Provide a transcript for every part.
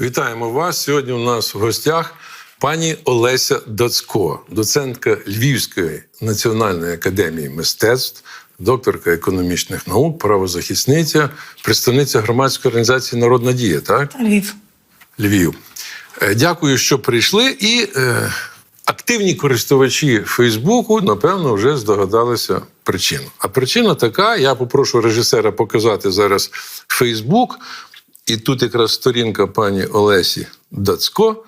Вітаємо вас. Сьогодні у нас в гостях пані Олеся Доцько, доцентка Львівської національної академії мистецтв, докторка економічних наук, правозахисниця, представниця громадської організації Народна дія. Так, Львів. Львів. Е, Дякую, що прийшли. І е, активні користувачі Фейсбуку, напевно, вже здогадалися причину. А причина така: я попрошу режисера показати зараз Фейсбук. І тут якраз сторінка пані Олесі Дацько.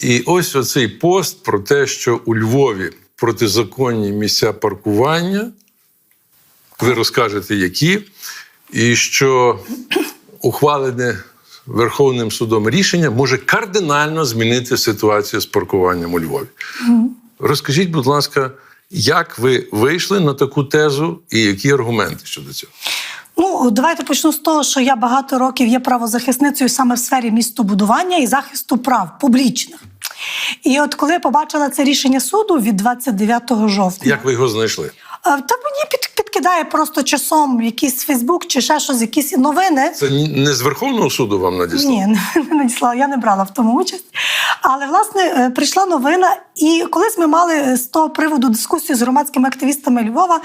І ось оцей пост про те, що у Львові протизаконні місця паркування. Ви розкажете, які, і що ухвалене Верховним судом рішення може кардинально змінити ситуацію з паркуванням у Львові. Розкажіть, будь ласка, як ви вийшли на таку тезу і які аргументи щодо цього? Ну, давайте почну з того, що я багато років є правозахисницею саме в сфері містобудування і захисту прав публічних. І от коли я побачила це рішення суду від 29 жовтня, Як ви його знайшли? е, та мені під, підкидає просто часом якийсь Фейсбук чи ще щось, якісь новини. Це не з Верховного суду вам надіслали? Ні, не надіслала, я не брала в тому участь. Але власне е, прийшла новина, і колись ми мали е, з того приводу дискусію з громадськими активістами Львова,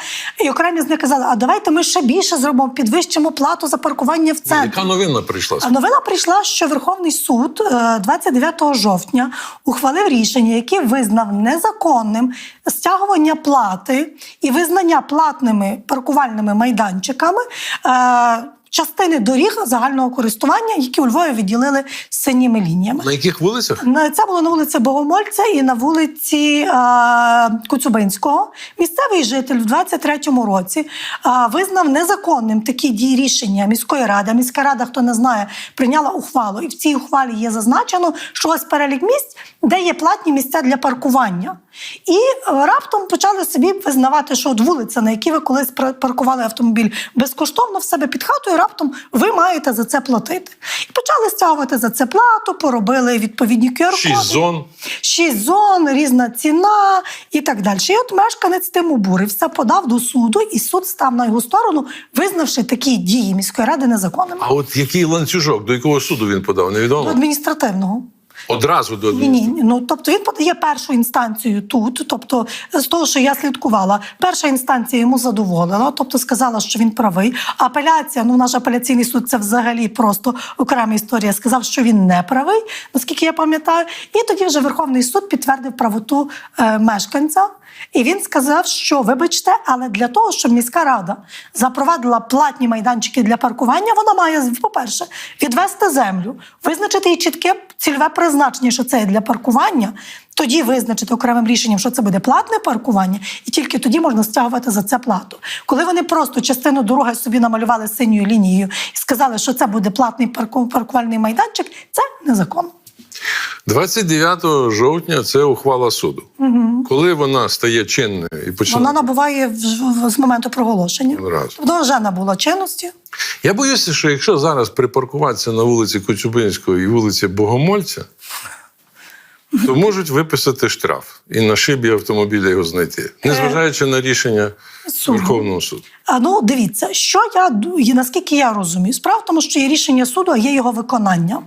і окремі з них казали, а давайте ми ще більше зробимо, підвищимо плату за паркування в центрі. Яка новина прийшла? А новина прийшла, що Верховний суд е, 29 жовтня ухвалив рішення, яке визнав незаконним стягування плати і визнання платними паркувальними майданчиками. Частини доріг загального користування, які у Львові відділили синіми лініями. На яких вулицях? Це було на вулиці Богомольця і на вулиці е, Коцюбинського. Місцевий житель в 23-му році е, визнав незаконним такі дії рішення міської ради. Міська рада, хто не знає, прийняла ухвалу. І в цій ухвалі є зазначено, що ось перелік місць, де є платні місця для паркування. І раптом почали собі визнавати, що от вулиця, на якій ви колись паркували автомобіль безкоштовно в себе під хатою, раптом ви маєте за це платити. І почали стягувати за це плату, поробили відповідні QR-коди. Шість зон. Шість зон, різна ціна і так далі. І от мешканець тим обурився, подав до суду, і суд став на його сторону, визнавши такі дії міської ради незаконними. А от який ланцюжок, до якого суду він подав? До Невідомо. адміністративного. Одразу до Ні, ні, ну тобто він подає першу інстанцію тут. Тобто, з того, що я слідкувала, перша інстанція йому задоволила, тобто сказала, що він правий. Апеляція, ну наш апеляційний суд це взагалі просто окрема історія. Сказав, що він не правий, наскільки я пам'ятаю. І тоді вже Верховний суд підтвердив правоту е, мешканця. І він сказав, що вибачте, але для того, щоб міська рада запровадила платні майданчики для паркування, вона має, по-перше, відвести землю, визначити їй чітке цільове призначення, що це для паркування. Тоді визначити окремим рішенням, що це буде платне паркування, і тільки тоді можна стягувати за це плату. Коли вони просто частину дороги собі намалювали синьою лінією і сказали, що це буде платний парку- паркувальний майданчик, це незаконно. 29 жовтня це ухвала суду. Коли вона стає чинною і починає. Вона набуває з моменту проголошення. Одразу. Тобто вже набула чинності. Я боюся, що якщо зараз припаркуватися на вулиці Коцюбинського і вулиці Богомольця, то можуть виписати штраф і на шибі автомобіля його знайти, незважаючи на рішення Суду. Верховного суду. А ну дивіться, що я наскільки я розумію, справа в тому, що є рішення суду, а є його виконання.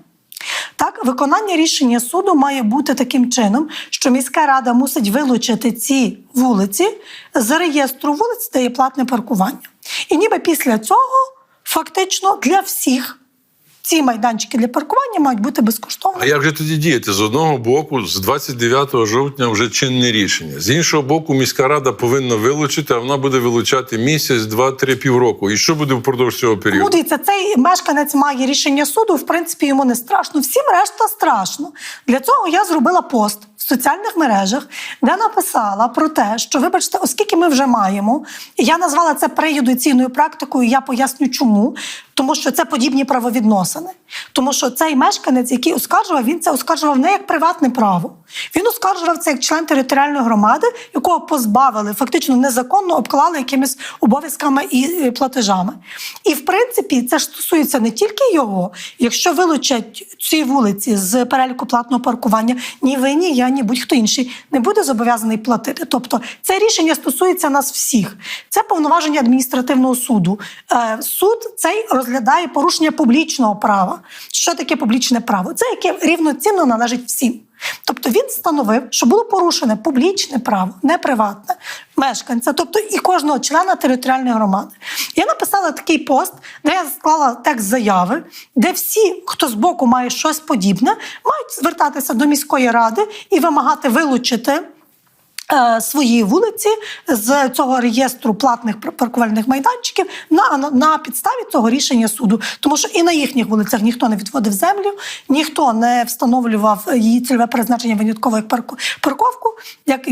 Так, виконання рішення суду має бути таким чином, що міська рада мусить вилучити ці вулиці з реєстру вулиць, де є платне паркування. І ніби після цього фактично для всіх ці майданчики для паркування мають бути безкоштовними. А як же тоді діяти? З одного боку, з 29 жовтня вже чинне рішення. З іншого боку, міська рада повинна вилучити, а вона буде вилучати місяць, два, три, півроку. І що буде впродовж цього Ну, дивіться, цей мешканець має рішення суду, в принципі, йому не страшно. Всім решта страшно. Для цього я зробила пост соціальних мережах, де написала про те, що, вибачте, оскільки ми вже маємо, я назвала це преюдиційною практикою, я поясню чому. Тому що це подібні правовідносини. Тому що цей мешканець, який оскаржував, він це оскаржував не як приватне право. Він оскаржував це як член територіальної громади, якого позбавили, фактично незаконно обклали якимись обов'язками і е, платежами. І в принципі це ж стосується не тільки його. Якщо вилучать ці вулиці з переліку платного паркування, ні ви, ні я, ні будь-хто інший не буде зобов'язаний платити. Тобто це рішення стосується нас всіх. Це повноваження адміністративного суду. Е, Суд цей розглядає порушення публічного права. Що таке публічне право? Це яке рівноцінно належить всім. Тобто він встановив, що було порушене публічне право, не приватне мешканця, тобто і кожного члена територіальної громади. Я написала такий пост, де я склала текст заяви, де всі, хто з боку має щось подібне, мають звертатися до міської ради і вимагати вилучити. Е, Свої вулиці з цього реєстру платних пар- паркувальних майданчиків на, на, підставі цього рішення суду, тому що і на їхніх вулицях ніхто не відводив землю, ніхто не встановлював її цільове призначення винятково як парковку, як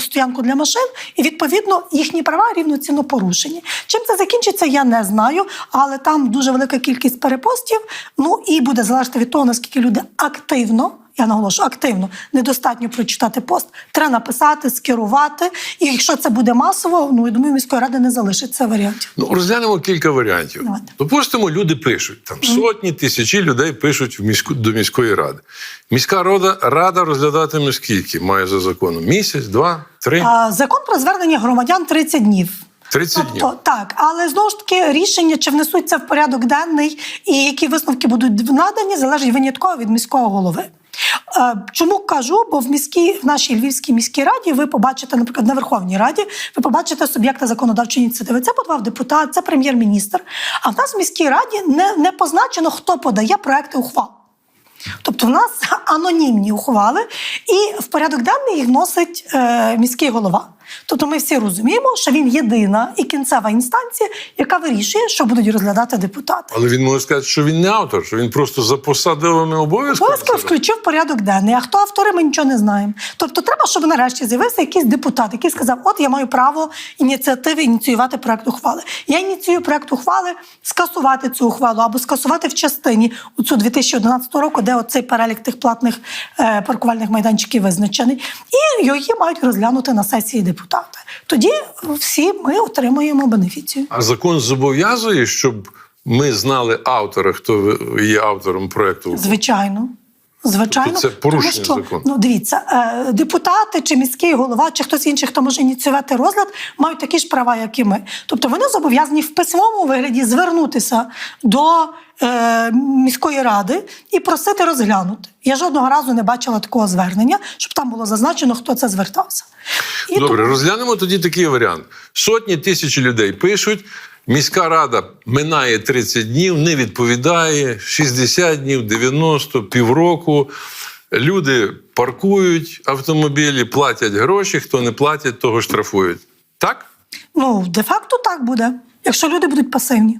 стоянку для машин, і відповідно їхні права рівноцінно порушені. Чим це закінчиться, я не знаю, але там дуже велика кількість перепостів. Ну і буде залежати від того, наскільки люди активно. Я наголошую активно, недостатньо прочитати пост. Треба написати, скерувати. І якщо це буде масово, ну я думаю, міської ради не залишиться варіантів. Ну, розглянемо кілька варіантів. Давайте. Допустимо, люди пишуть там сотні, тисячі людей пишуть в міську до міської ради. Міська рада, рада розглядатиме скільки має за законом? Місяць, два, три, А, закон про звернення громадян 30 днів. 30 Тобто, днів. так, але знову ж таки рішення, чи внесуться в порядок денний і які висновки будуть надані, залежить винятково від міського голови. Е, Чому кажу? Бо в міській в нашій Львівській міській раді ви побачите, наприклад, на Верховній Раді, ви побачите суб'єкта законодавчої ініціативи. Це подавав депутат, це прем'єр-міністр. А в нас в міській раді не, не позначено, хто подає проекти ухвал. Тобто в нас анонімні ухвали, і в порядок денний їх вносить е, міський голова. Тобто ми всі розуміємо, що він єдина і кінцева інстанція, яка вирішує, що будуть розглядати депутати. Але він може сказати, що він не автор, що він просто за посадовими обов'язками. Обов'язково включив порядок денний. А хто автори, ми нічого не знаємо. Тобто, треба, щоб нарешті з'явився якийсь депутат, який сказав: От я маю право ініціативи ініціювати проект ухвали. Я ініціюю проект ухвали скасувати цю ухвалу або скасувати в частині у цю 2011 року, де оцей перелік тих платних е, паркувальних майданчиків визначений, і її мають розглянути на сесії депутати. Тоді всі ми отримуємо бенефіцію. А закон зобов'язує, щоб ми знали автора, хто є автором проекту. Звичайно. Звичайно, це порушення тому що, закону. Ну, дивіться, е, депутати чи міський голова, чи хтось інший, хто може ініціювати розгляд, мають такі ж права, як і ми. Тобто вони зобов'язані в письмовому вигляді звернутися до е, міської ради і просити розглянути. Я жодного разу не бачила такого звернення, щоб там було зазначено, хто це звертався. І Добре, розглянемо тоді такий варіант. Сотні тисяч людей пишуть. Міська рада минає 30 днів, не відповідає 60 днів, 90, півроку. Люди паркують автомобілі, платять гроші. Хто не платить, того штрафують. Так? Ну, де-факто так буде, якщо люди будуть пасивні.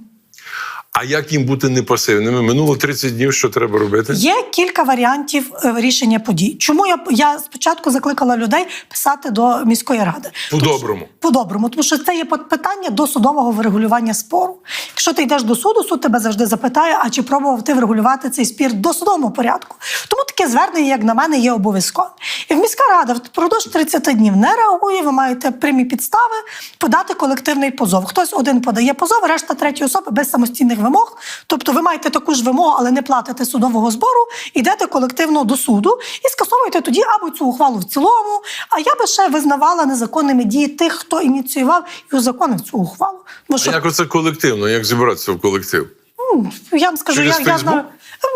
А як їм бути непасивними? Минуло 30 днів, що треба робити? Є кілька варіантів е, рішення подій. Чому я, я спочатку закликала людей писати до міської ради? По-доброму. По-доброму, тому що це є питання до судового врегулювання спору. Якщо ти йдеш до суду, суд тебе завжди запитає, а чи пробував ти врегулювати цей спір до судовому порядку. Тому таке звернення, як на мене, є обов'язковим. І міська рада впродовж 30 днів не реагує. Ви маєте прямі підстави подати колективний позов. Хтось один подає позов, решта треті особи без самостійних вимог. Тобто ви маєте таку ж вимогу, але не платите судового збору, йдете колективно до суду і скасовуєте тоді або цю ухвалу в цілому. А я би ще визнавала незаконними дії тих, хто ініціював і узаконив цю ухвалу. Бо А що як оце колективно? Як зібратися в колектив? ну, я вам скажу, Через я, я знаю,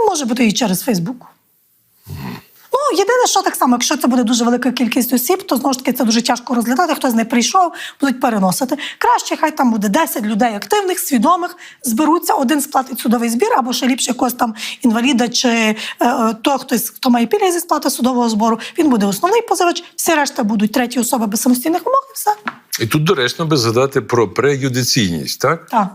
може бути і через Фейсбук. Ну, єдине, що так само, якщо це буде дуже велика кількість осіб, то знову ж таки це дуже тяжко розглядати. Хтось не прийшов, будуть переносити. Краще, хай там буде 10 людей активних, свідомих, зберуться, один сплатить судовий збір, або ще ліпше якогось там інваліда чи е, е, той, хтось, хто має пільги зі сплати судового збору, він буде основний позивач, всі решта будуть треті особи без самостійних вимог, і все. І тут доречно би згадати про преюдиційність, так? Так,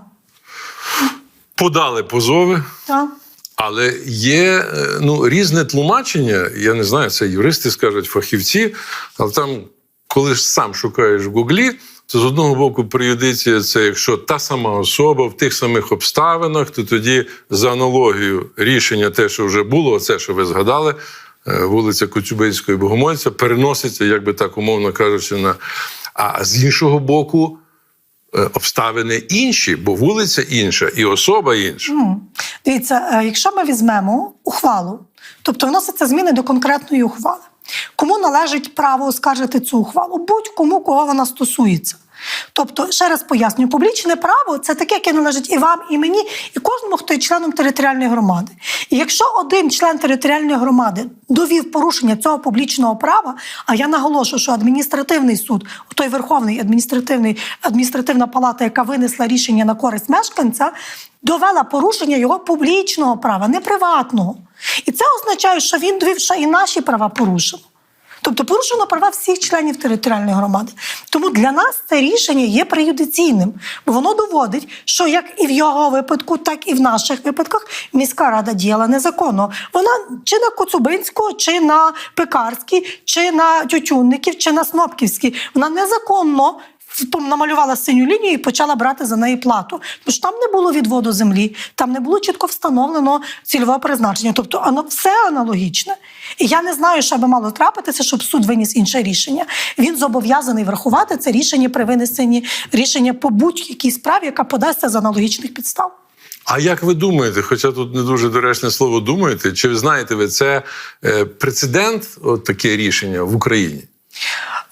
Подали позови, так. Але є е, ну, різне тлумачення. Я не знаю, це юристи скажуть, фахівці, але там, коли ж сам шукаєш в Гуглі, то з одного боку преюдиція це якщо та сама особа в тих самих обставинах, то тоді за аналогією рішення, те, що вже було, це, що ви згадали, е, вулиця Коцюбинського Богомольця переноситься, як би так умовно кажучи, на. А з іншого боку, обставини інші, бо вулиця інша і особа інша. Mm. Дивіться, е, якщо ми візьмемо ухвалу, тобто вносяться зміни до конкретної ухвали, кому належить право оскаржити цю ухвалу? Будь-кому, кого вона стосується. Тобто, ще раз пояснюю, публічне право це таке, яке належить і вам, і мені, і кожному, хто є членом територіальної громади. І якщо один член територіальної громади довів порушення цього публічного права, а я наголошую, що адміністративний суд, той Верховний адміністративний адміністративна палата, яка винесла рішення на користь мешканця, довела порушення його публічного права, не приватного. І це означає, що він довів, що і наші права порушено. Тобто порушено права всіх членів територіальної громади. Тому для нас це рішення є преюдиційним, бо воно доводить, що як і в його випадку, так і в наших випадках міська рада діяла незаконно. Вона чи на Коцубинського, чи на Пекарській, чи на Тютюнників, чи на Снопківській, вона незаконно. Намалювала синю лінію і почала брати за неї плату. Що там не було відводу землі, там не було чітко встановлено цільове призначення. Тобто ано- все аналогічне. І я не знаю, що би мало трапитися, щоб суд виніс інше рішення. Він зобов'язаний врахувати це рішення при винесенні рішення по будь-якій справі, яка подасться з аналогічних підстав. А як ви думаєте, хоча тут не дуже доречне слово думаєте, чи ви знаєте ви це е, прецедент, от таке рішення в Україні?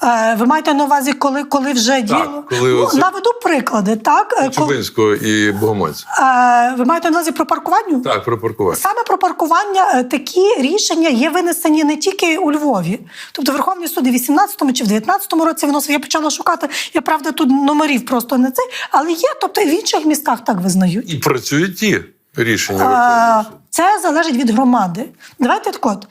Е, ви маєте на увазі, коли, коли вже діло коли ну, оце- наведу приклади, так Е, Чубинського і Богомольця? е, ви маєте на увазі про паркування? Так, про паркування. Саме про паркування такі рішення є винесені не тільки у Львові. Тобто Верховний суд і в 18-му чи в 19-му році виносив. Я почала шукати. Я правда тут номерів просто не цей, але є, тобто в інших містах так визнають. І працюють ті рішення Це залежить від громади. Давайте так от.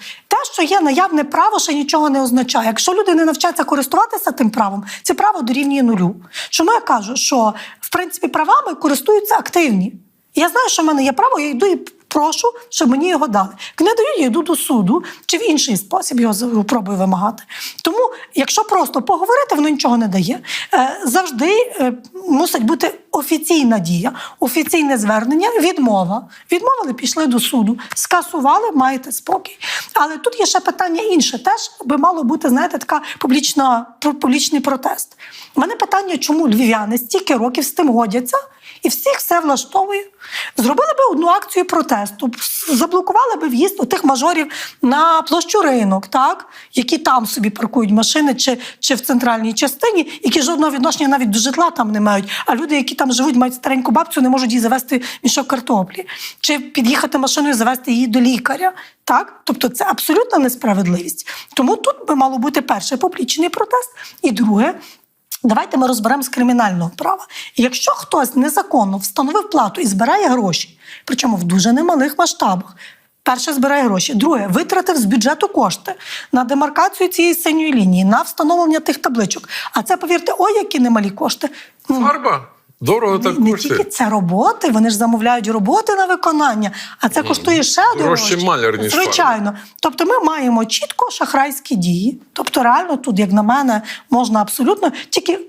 Що є наявне право, ще нічого не означає. Якщо люди не навчаться користуватися тим правом, це право дорівнює нулю. Чому я кажу, що в принципі правами користуються активні. Я знаю, що в мене є право, я йду і прошу, щоб мені його дали. Як не дають, я йду до суду чи в інший спосіб його пробую вимагати. Тому, якщо просто поговорити, воно нічого не дає. Е, Завжди е, мусить бути офіційна дія, офіційне звернення, відмова. Відмовили, пішли до суду, скасували, маєте спокій. Але тут є ще питання інше. Теж би мало бути, знаєте, така публічна, публічний протест. У мене питання, чому львів'яни стільки років з тим годяться? І всіх все влаштовує. Зробили би одну акцію протесту, заблокували би в'їзд у тих мажорів на площу ринок, так? які там собі паркують машини чи, чи в центральній частині, які жодного відношення навіть до житла там не мають. А люди, які там живуть, мають стареньку бабцю, не можуть їй завести мішок картоплі, чи під'їхати машиною, завести її до лікаря. Так? Тобто це абсолютна несправедливість. Тому тут би мало бути перше публічний протест, і друге Давайте ми розберемо з кримінального права. Якщо хтось незаконно встановив плату і збирає гроші, причому в дуже немалих масштабах. Перше збирає гроші. Друге, витратив з бюджету кошти на демаркацію цієї синьої лінії, на встановлення тих табличок. А це, повірте, ой, які немалі кошти. Фарба. Дорого так не коштує. тільки це роботи, вони ж замовляють роботи на виконання, а це коштує ще дорожче дорожче. маляр, ніж Звичайно. Тобто ми маємо чітко шахрайські дії. Тобто, реально, тут, як на мене, можна абсолютно тільки.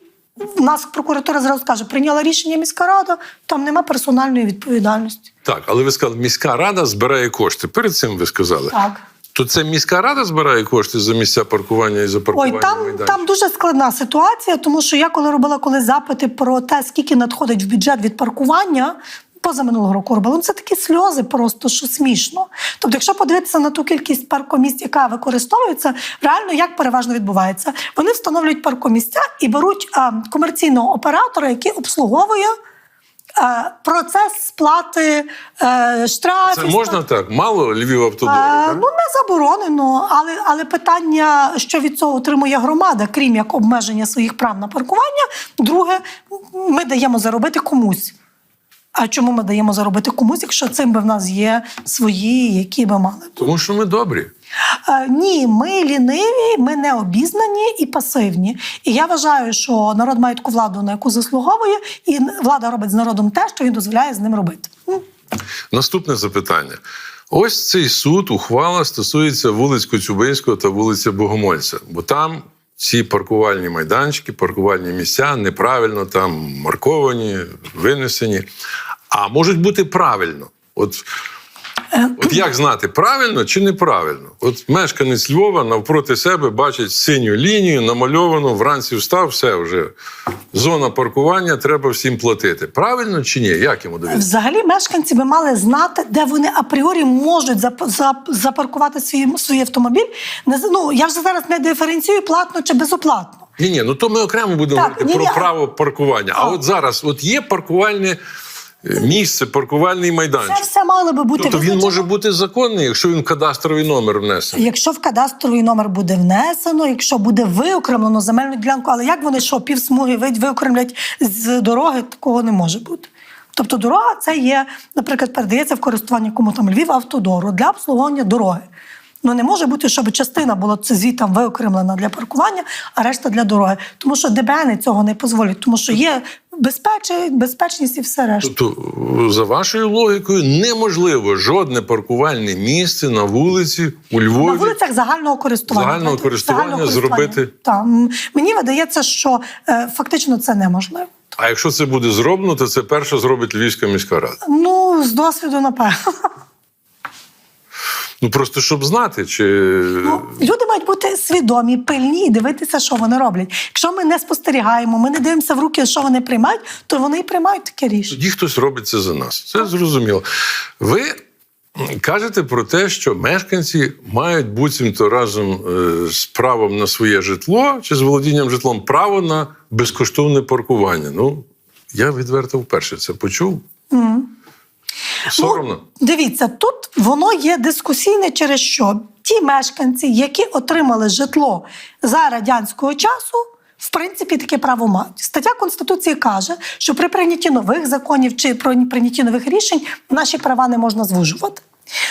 В нас прокуратура зразу скаже, прийняла рішення міська рада, там нема персональної відповідальності. Так, але ви сказали, міська рада збирає кошти. Перед цим ви сказали. Так. То це міська рада збирає кошти за місця паркування і за паркування Ой, там, там дуже складна ситуація, тому що я коли робила коли запити про те, скільки надходить в бюджет від паркування. Поза минулого року робила. Ну, це такі сльози просто, що смішно. Тобто, якщо подивитися на ту кількість паркомісць, яка використовується, реально як переважно відбувається? Вони встановлюють паркомісця і беруть а, комерційного оператора, який обслуговує процес сплати е, штрафів. Це можна так? Мало Львів Е. Ну не заборонено, але, але питання, що від цього отримує громада, крім як обмеження своїх прав на паркування. Друге, ми даємо заробити комусь. А чому ми даємо заробити комусь, якщо цим би в нас є свої, які би мали? Тому що ми добрі. Е, ні, ми ліниві, ми не обізнані і пасивні. І я вважаю, що народ має таку владу, на яку заслуговує, і влада робить з народом те, що він дозволяє з ним робити. Наступне запитання. Ось цей суд, ухвала стосується вулиць Коцюбинського та вулиці Богомольця, бо там ці паркувальні майданчики, паркувальні місця неправильно там марковані, винесені, а можуть бути правильно. От От як знати, правильно чи неправильно? От мешканець Львова навпроти себе бачить синю лінію, намальовану, вранці встав, все вже зона паркування, треба всім платити. Правильно чи ні? Як йому довіряти? Взагалі, мешканці би мали знати, де вони апріорі можуть зап- зап- запаркувати свій, свій автомобіль. Ну, я вже зараз не диференціюю платно чи безоплатно. Ні, ні, ну то ми окремо будемо Так, говорити ні-ні, про а- право паркування. А А. от зараз от є паркувальне місце, паркувальний Це все мало би бути Тобто він визначено. може бути законний, якщо він в кадастровий номер внесений. Якщо в кадастровий номер буде внесено, якщо буде виокремлено земельну ділянку, але як вони що, півсмуги виокремлять з дороги, такого не може бути. Тобто дорога це є, наприклад, передається в користування кому там Львів автодору для обслуговування дороги. Ну не може бути, щоб частина була це звітом виокремлена для паркування, а решта для дороги. Тому що ДБН цього не дозволять, тому що є безпечі, безпечність і все решта. Тобто, за вашою логікою, неможливо жодне паркувальне місце на вулиці у На Львові. вулицях загального користування. Загального Так, користування загального зробити? Там Мені видається, що е, фактично це неможливо. А якщо це буде зроблено, то це перше зробить Львівська міська рада. Ну, з досвіду, напевно. Ну просто щоб знати, чи Ну, люди мають бути свідомі, пильні і дивитися, що вони роблять. Якщо ми не спостерігаємо, ми не дивимося в руки, що вони приймають, то вони і приймають таке рішення. тоді хтось робить це за нас. Це зрозуміло. Ви кажете про те, що мешканці мають буцімто разом е, з правом на своє житло чи з володінням житлом право на безкоштовне паркування. Ну, я відверто вперше це почув. Соромно. Ну, дивіться, тут воно є дискусійне через що ті мешканці, які отримали житло за радянського часу. В принципі, таке право мають. Стаття Конституції каже, що при прийнятті нових законів чи при прийнятті нових рішень наші права не можна звужувати.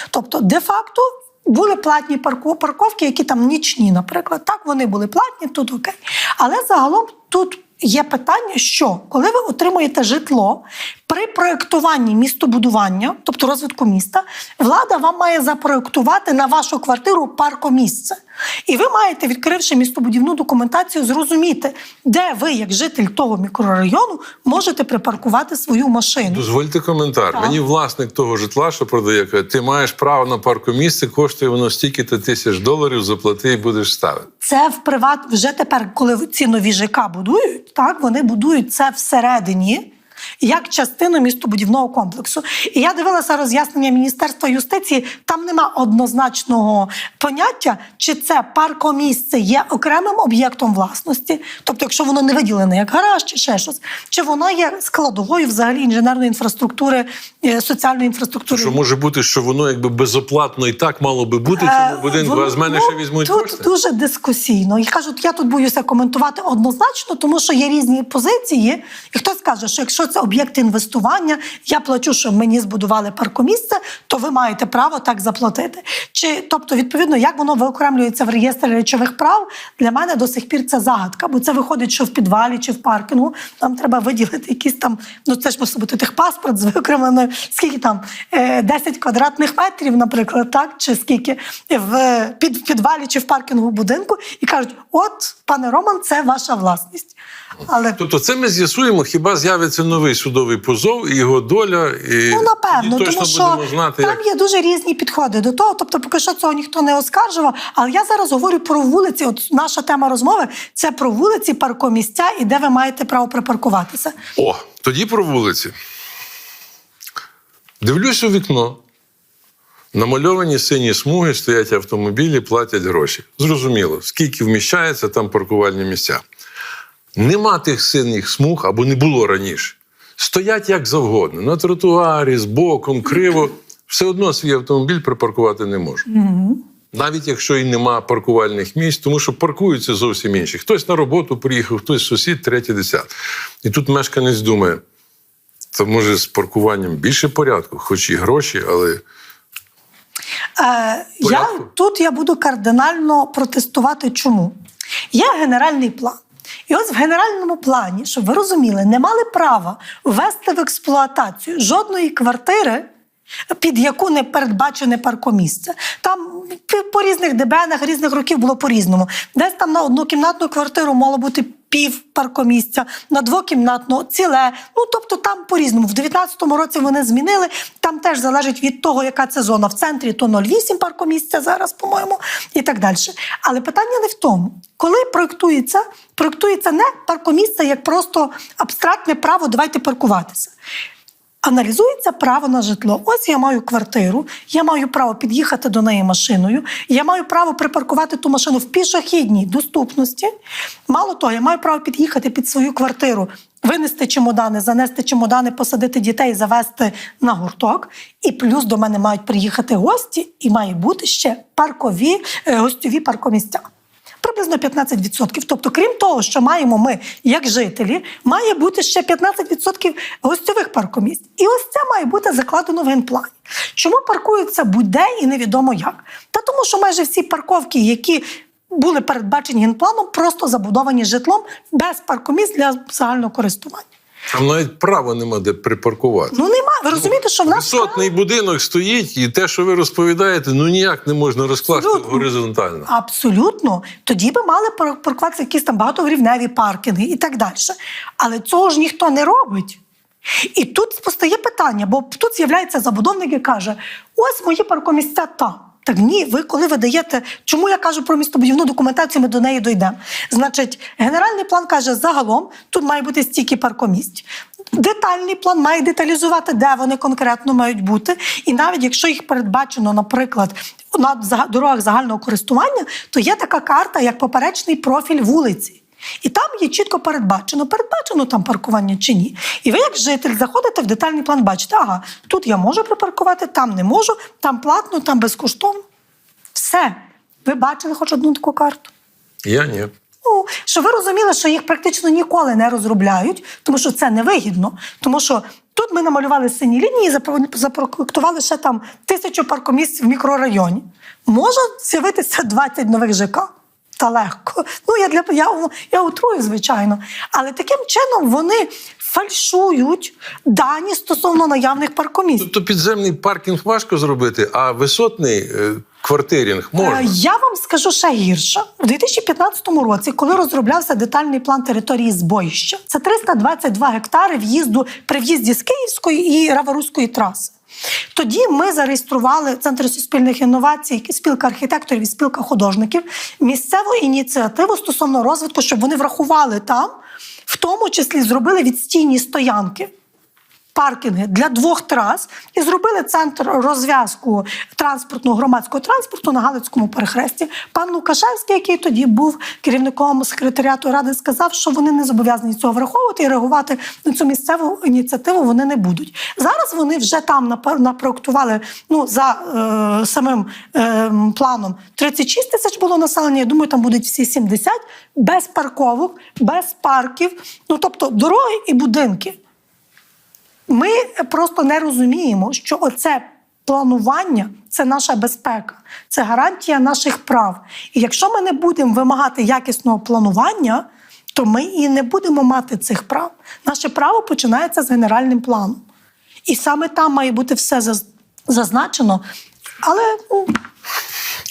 Тобто, де-факто були платні парковки, які там нічні, наприклад. Так, вони були платні, тут окей. Але загалом тут є питання, що коли ви отримуєте житло при проєктуванні містобудування, тобто розвитку міста, влада вам має запроєктувати на вашу квартиру паркомісце. І ви маєте, відкривши містобудівну документацію, зрозуміти, де ви, як житель того мікрорайону, можете припаркувати свою машину. Дозвольте коментар. Так. Мені власник того житла, що продає, каже, ти маєш право на паркомісце, коштує воно стільки-то тисяч доларів, заплати і будеш ставити. Це в приват вже тепер, коли ці нові ЖК будують, так вони будують це всередині. Як частину містобудівного комплексу, і я дивилася роз'яснення Міністерства юстиції. Там нема однозначного поняття, чи це паркомісце є окремим об'єктом власності, тобто, якщо воно не виділене як гараж чи ще щось, чи воно є складовою взагалі інженерної інфраструктури, е, соціальної інфраструктури. Що може бути, що воно якби безоплатно і так мало би бути в Е, цьому будинку, а з мене ну, ще візьмуть тут кошти? дуже дискусійно. І кажуть, я тут боюся коментувати однозначно, тому що є різні позиції. І хтось каже, що якщо це об'єкт інвестування, я плачу, щоб мені збудували паркомісце, то ви маєте право так заплатити. Чи тобто, відповідно, як воно виокремлюється в реєстрі речових прав, для мене до сих пір це загадка, бо це виходить, що в підвалі чи в паркінгу там треба виділити якісь там, ну це ж може бути техпаспорт з виокремленою, скільки там е, 10 квадратних метрів, наприклад, так чи скільки в під підвалі чи в паркінгу будинку, і кажуть: от, пане Роман, це ваша власність. Але Тобто, це ми з'ясуємо, хіба з'явиться новий судовий позов і його доля, і Ну, напевно, тоді точно тому що будемо знати, там як є дуже різні підходи до того. Тобто, поки що цього ніхто не оскаржував. Але я зараз говорю про вулиці. От наша тема розмови це про вулиці, паркомісця і де ви маєте право припаркуватися. О, тоді про вулиці. Дивлюсь у вікно. Намальовані сині смуги, стоять автомобілі, платять гроші. Зрозуміло, скільки вміщається там паркувальні місця. Нема тих синіх смуг або не було раніше. Стоять як завгодно, на тротуарі, з боком, криво. Все одно свій автомобіль припаркувати не можу. Навіть якщо і нема паркувальних місць, тому що паркуються зовсім інші. Хтось на роботу приїхав, хтось сусід, третій, десят. І тут мешканець думає, то може з паркуванням більше порядку, хоч і гроші, але Е, я, тут я буду кардинально протестувати. Чому? Є генеральний план. І ось в генеральному плані, щоб ви розуміли, не мали права ввести в експлуатацію жодної квартири, під яку не передбачене паркомісце. Там по- по різних ДБНах різних років було по-різному. Десь там на однокімнатну квартиру мало бути пів паркомісця, на двокімнатну ціле. Ну тобто там по-різному. В 19-му році вони змінили. Там теж залежить від того, яка це зона. В центрі то 0,8 паркомісця зараз, по-моєму, і так далі. Але питання не в тому, коли проєктується, проєктується не паркомісце як просто абстрактне право, давайте паркуватися. Аналізується право на житло. Ось я маю квартиру, я маю право під'їхати до неї машиною, я маю право припаркувати ту машину в пішохідній доступності. Мало того, я маю право під'їхати під свою квартиру, винести чемодани, занести чемодани, посадити дітей, завести на гурток. І плюс до мене мають приїхати гості, і має бути ще паркові е, гостьові паркомісця. Приблизно 15%. Тобто, крім того, що маємо ми як жителі, має бути ще 15% гостьових паркомісць. І ось це має бути закладено в генплані. Чому паркуються будь-де і невідомо як? Та тому, що майже всі парковки, які були передбачені генпланом, просто забудовані житлом без паркомісць для загального користування. Там навіть права нема де припаркувати. Ну немає. Ви розумієте, що в нас Висотний будинок стоїть, і те, що ви розповідаєте, ну ніяк не можна розкласти Абсолютно. горизонтально. Абсолютно. Тоді би мали пар- паркуватися якісь там багатогрівневі паркінги і так далі. Але цього ж ніхто не робить. І тут постає питання, бо тут з'являється забудовник і каже: ось мої паркомісця там. Так ні, ви коли ви даєте, чому я кажу про містобудівну документацію, ми до неї дійдемо. Значить, генеральний план каже, загалом тут має бути стільки паркомісць. Детальний план має деталізувати, де вони конкретно мають бути. І навіть якщо їх передбачено, наприклад, на дорогах загального користування, то є така карта, як поперечний профіль вулиці. І там є чітко передбачено, передбачено там паркування чи ні. І ви, як житель, заходите в детальний план, бачите, ага, тут я можу припаркувати, там не можу, там платно, там безкоштовно. Все. Ви бачили хоч одну таку карту? Я ні. Ну, що ви розуміли, що їх практично ніколи не розробляють, тому що це невигідно. Тому що тут ми намалювали сині лінії, запро- запроектували ще там тисячу паркомісць в мікрорайоні. Може з'явитися 20 нових ЖК. Та легко. Ну, я для я, я утрую, звичайно. Але таким чином вони фальшують дані стосовно наявних паркомісць. Тобто підземний паркінг важко зробити, а висотний е, квартирінг можна. Е, Я вам скажу ще гірше. У 2015 році, коли розроблявся детальний план території збоїща, це 322 гектари в'їзду при в'їзді з Київської і Раворуської траси. Тоді ми зареєстрували Центр суспільних інновацій, спілка архітекторів і спілка художників місцеву ініціативу стосовно розвитку, щоб вони врахували там, в тому числі зробили відстійні стоянки паркінги для двох трас і зробили центр розв'язку транспортного громадського транспорту на Галицькому перехресті. Пан Лукашевський, який тоді був керівником секретаріату ради, сказав, що вони не зобов'язані цього враховувати і реагувати на цю місцеву ініціативу вони не будуть. Зараз вони вже там напроектували ну за е, самим е, планом 36 тисяч було населення. Я думаю, там будуть всі 70, без парковок, без парків. Ну тобто дороги і будинки. Ми просто не розуміємо, що оце планування це наша безпека, це гарантія наших прав. І якщо ми не будемо вимагати якісного планування, то ми і не будемо мати цих прав. Наше право починається з генеральним планом. І саме там має бути все зазначено. Але ну,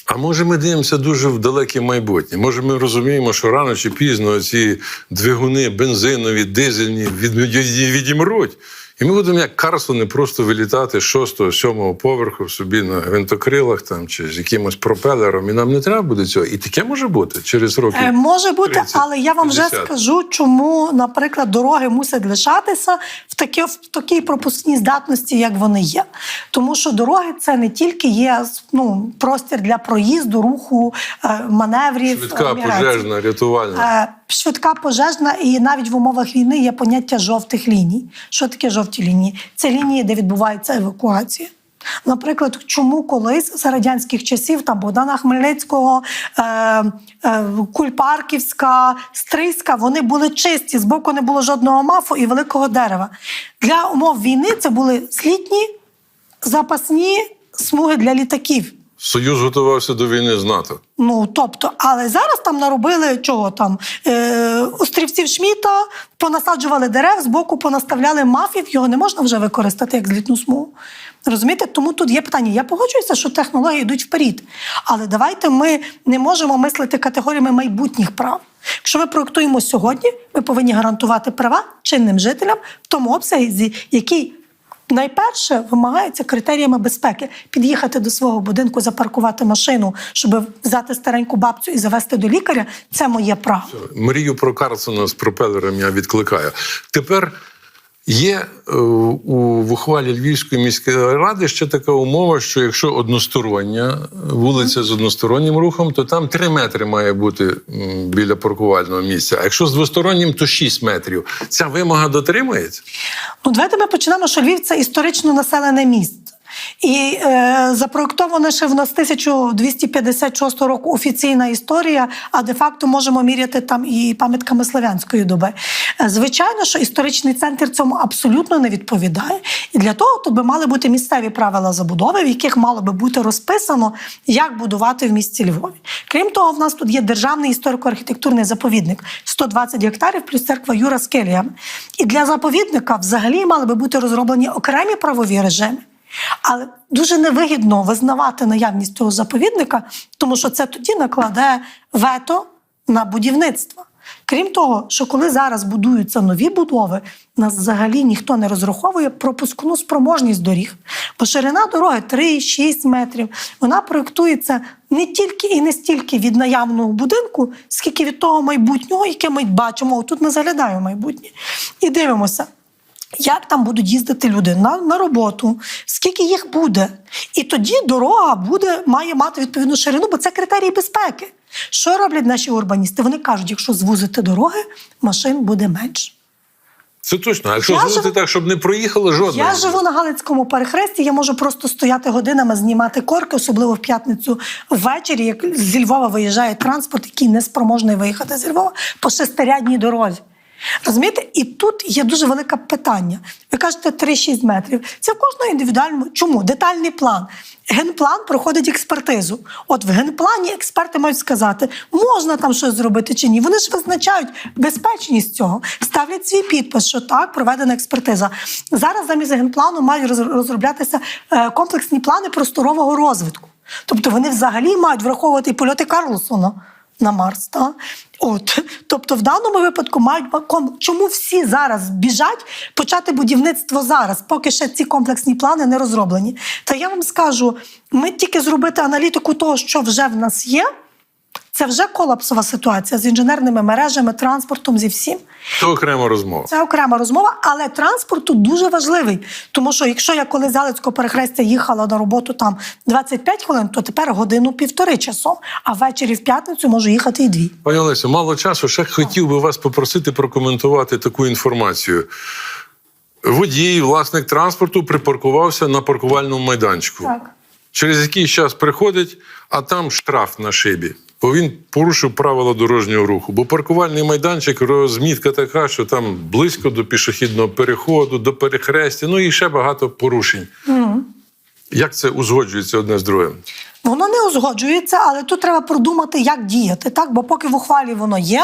А може ми дивимося дуже в далеке майбутнє? Може, ми розуміємо, що рано чи пізно ці двигуни бензинові, дизельні від, від, відімруть. І ми будемо як Карсони просто вилітати з шостого, сьомого поверху собі на гвинтокрилах там чи з якимось пропелером. І нам не треба буде цього. І таке може бути через роки. Е, Може бути, 30, але я вам вже скажу, чому, наприклад, дороги мусять лишатися в такі, в такій пропускній здатності, як вони є. Тому що дороги це не тільки є ну, простір для проїзду, руху, е, маневрів. Швидка, міграції. пожежна, рятувальна. Е, Швидка пожежна, і навіть в умовах війни є поняття жовтих ліній. Що таке жовті лінії? Це лінії, де відбувається евакуація. Наприклад, чому колись за радянських часів там Богдана Хмельницького, е, е, Кульпарківська, Стрийська, вони були чисті, збоку не було жодного мафу і великого дерева. Для умов війни це були слітні запасні смуги для літаків. Союз готувався до війни з НАТО. Ну тобто, але зараз там наробили чого там е, острівців Шміта, понасаджували дерев, збоку понаставляли мафів, його не можна вже використати як злітну смугу. Розумієте? Тому тут є питання. Я погоджуюся, що технології йдуть вперед. Але давайте ми не можемо мислити категоріями майбутніх прав. Якщо ми проєктуємо сьогодні, ми повинні гарантувати права чинним жителям в тому обсязі, який найперше вимагається критеріями безпеки під'їхати до свого будинку, запаркувати машину, щоб взяти стареньку бабцю і завести до лікаря. Це моє право. Мрію про Карлсона з пропелером я відкликаю. Тепер є е, у в ухвалі Львівської міської ради ще така умова, що якщо одностороння вулиця з одностороннім рухом, то там 3 метри має бути біля паркувального місця. А якщо з двостороннім, то 6 метрів. Ця вимога дотримується? Ну, давайте ми починаємо, що Львів це історично населене місто. І е, запроєктовано ще в нас 1256 року офіційна історія, а де-факто можемо міряти там і пам'ятками славянської доби. Е, Звичайно, що історичний центр цьому абсолютно не відповідає. І для того тут би мали бути місцеві правила забудови, в яких мало би бути розписано, як будувати в місті Львові. Крім того, в нас тут є державний історико-архітектурний заповідник 120 гектарів плюс церква Юра з келіями. І для заповідника взагалі мали би бути розроблені окремі правові режими. Але дуже невигідно визнавати наявність цього заповідника, тому що це тоді накладе вето на будівництво. Крім того, що коли зараз будуються нові будови, нас взагалі ніхто не розраховує пропускну спроможність доріг. Бо ширина дороги 3-6 метрів. Вона проєктується не тільки і не стільки від наявного будинку, скільки від того майбутнього, яке ми бачимо. Тут ми заглядаємо майбутнє. І дивимося. Як там будуть їздити люди на, на роботу, скільки їх буде. І тоді дорога буде, має мати відповідну ширину, бо це критерії безпеки. Що роблять наші урбаністи? Вони кажуть, якщо звузити дороги, машин буде менше. Це точно. А якщо Я звузити живу- так, щоб не проїхало жодного. Я живу на Галицькому перехресті, я можу просто стояти годинами, знімати корки, особливо в п'ятницю ввечері, як зі Львова виїжджає транспорт, який не спроможний виїхати зі Львова по шестирядній дорозі. Розумієте, і тут є дуже велике питання. Ви кажете 3-6 метрів. Це в кожного індивідуальному. Чому? Детальний план. Генплан проходить експертизу. От в генплані експерти мають сказати, можна там щось зробити чи ні. Вони ж визначають безпечність цього, ставлять свій підпис, що так, проведена експертиза. Зараз замість генплану мають розроблятися е, комплексні плани просторового розвитку. Тобто вони взагалі мають враховувати польоти Карлсона на Марс. Та? От. Тобто, в даному випадку мають чому всі зараз біжать почати будівництво зараз, поки ще ці комплексні плани не розроблені. Та я вам скажу, ми тільки зробити аналітику того, що вже в нас є. Це вже колапсова ситуація з інженерними мережами, транспортом, зі всім. Це окрема розмова. Це окрема розмова, але транспорт тут дуже важливий. Тому що якщо я коли з Галицького перехрестя їхала на роботу там 25 хвилин, то тепер годину півтори часом, а ввечері в п'ятницю можу їхати і дві. Пані Олесю, мало часу. Ще хотів би вас попросити прокоментувати таку інформацію. Водій, власник транспорту, припаркувався на паркувальному майданчику. Так. Через якийсь час приходить, а там штраф на шибі. Бо він порушив правила дорожнього руху. Бо паркувальний майданчик розмітка така, що там близько до пішохідного переходу, до перехрестя, ну і ще багато порушень. Як це узгоджується одне з другим? Воно не узгоджується, але тут треба продумати, як діяти. Так? Бо поки в ухвалі воно є,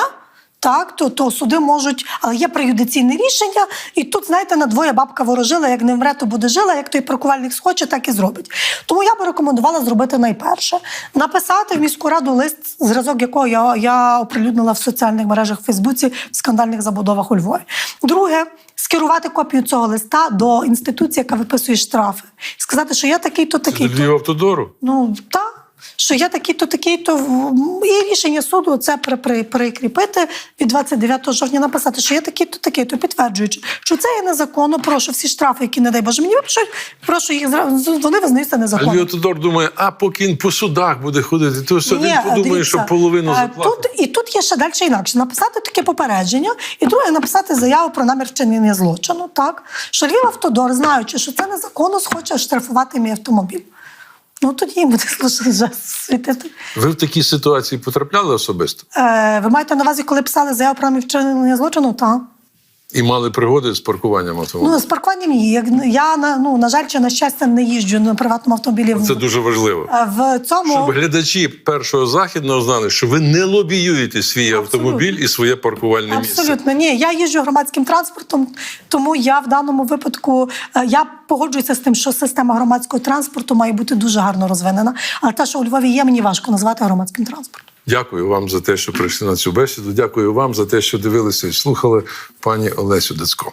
так, то, то суди можуть, але є преюдиційне рішення, і тут, знаєте, на двоє бабка ворожила, як не вмре, то буде жила, як той паркувальник схоче, так і зробить. Тому я би рекомендувала зробити найперше: написати в міську раду лист, зразок якого я, я оприлюднила в соціальних мережах в Фейсбуці в скандальних забудовах у Львові. Друге, скерувати копію цього листа до інституції, яка виписує штрафи, сказати, що я такий-то такий. Це Львівавтодору? Ну так. Що я такий-то, такий-то і рішення суду це при, при, прикріпити від 29 жовтня написати, що я такий-то, такий-то, підтверджуючи, що це є незаконно. Прошу всі штрафи, які не дай Боже мені випишуть, прошу їх вони визнаються незаконно. Львівавтодор думає, а поки він по судах буде ходити, то все він подумає, дивіться, що половину е, заплатить. Тут, і тут є ще далі інакше. Написати таке попередження, і друге написати заяву про намір вчинення злочину. Так? Що Львів Автодор, знаючи, що це незаконно, схоче штрафувати мій автомобіль. Ну тоді їм буде світити. Ви в такі ситуації потрапляли особисто Е, ви маєте на увазі, коли писали заяву про вчинення злочину? Так. І мали пригоди з паркуванням автомобіля? Ну, з паркуванням ні. Як- Я, ну, на жаль, чи на щастя, не їжджу на приватному автомобілі. Це дуже важливо. Е, В цьому Щоб глядачі першого західного знали, що ви не лобіюєте свій автомобіль і своє паркувальне місце. Абсолютно ні. Я їжджу громадським транспортом, тому я в даному випадку е, я погоджуюся з тим, що система громадського транспорту має бути дуже гарно розвинена. Але те, що у Львові є, мені важко назвати громадським транспортом. Дякую вам за те, що прийшли на цю бесіду. Дякую вам за те, що дивилися і слухали пані Олесю Децько.